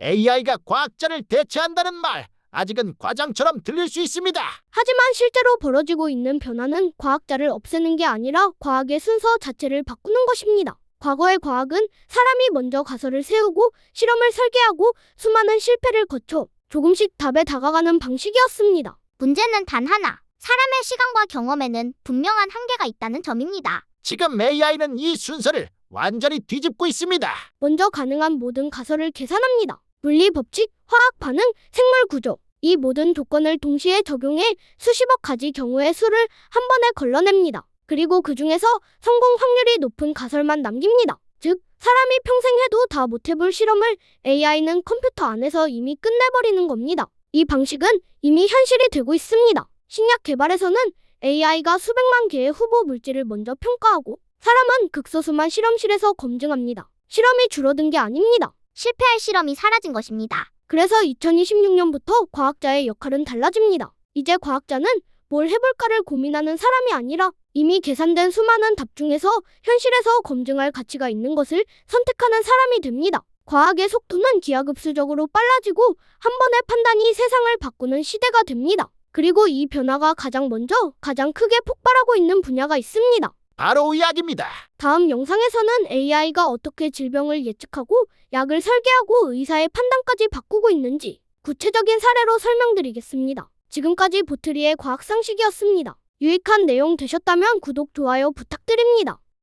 AI가 과학자를 대체한다는 말 아직은 과장처럼 들릴 수 있습니다. 하지만 실제로 벌어지고 있는 변화는 과학자를 없애는 게 아니라 과학의 순서 자체를 바꾸는 것입니다. 과거의 과학은 사람이 먼저 가설을 세우고 실험을 설계하고 수많은 실패를 거쳐 조금씩 답에 다가가는 방식이었습니다. 문제는 단 하나. 사람의 시간과 경험에는 분명한 한계가 있다는 점입니다. 지금 AI는 이 순서를 완전히 뒤집고 있습니다. 먼저 가능한 모든 가설을 계산합니다. 물리 법칙, 화학 반응, 생물 구조. 이 모든 조건을 동시에 적용해 수십억 가지 경우의 수를 한 번에 걸러냅니다. 그리고 그 중에서 성공 확률이 높은 가설만 남깁니다. 즉, 사람이 평생 해도 다 못해볼 실험을 AI는 컴퓨터 안에서 이미 끝내버리는 겁니다. 이 방식은 이미 현실이 되고 있습니다. 신약 개발에서는 AI가 수백만 개의 후보 물질을 먼저 평가하고 사람은 극소수만 실험실에서 검증합니다. 실험이 줄어든 게 아닙니다. 실패할 실험이 사라진 것입니다. 그래서 2026년부터 과학자의 역할은 달라집니다. 이제 과학자는 뭘 해볼까를 고민하는 사람이 아니라 이미 계산된 수많은 답 중에서 현실에서 검증할 가치가 있는 것을 선택하는 사람이 됩니다. 과학의 속도는 기하급수적으로 빨라지고 한 번의 판단이 세상을 바꾸는 시대가 됩니다. 그리고 이 변화가 가장 먼저 가장 크게 폭발하고 있는 분야가 있습니다. 바로 의학입니다. 다음 영상에서는 AI가 어떻게 질병을 예측하고 약을 설계하고 의사의 판단까지 바꾸고 있는지 구체적인 사례로 설명드리겠습니다. 지금까지 보트리의 과학상식이었습니다. 유익한 내용 되셨다면 구독, 좋아요 부탁드립니다.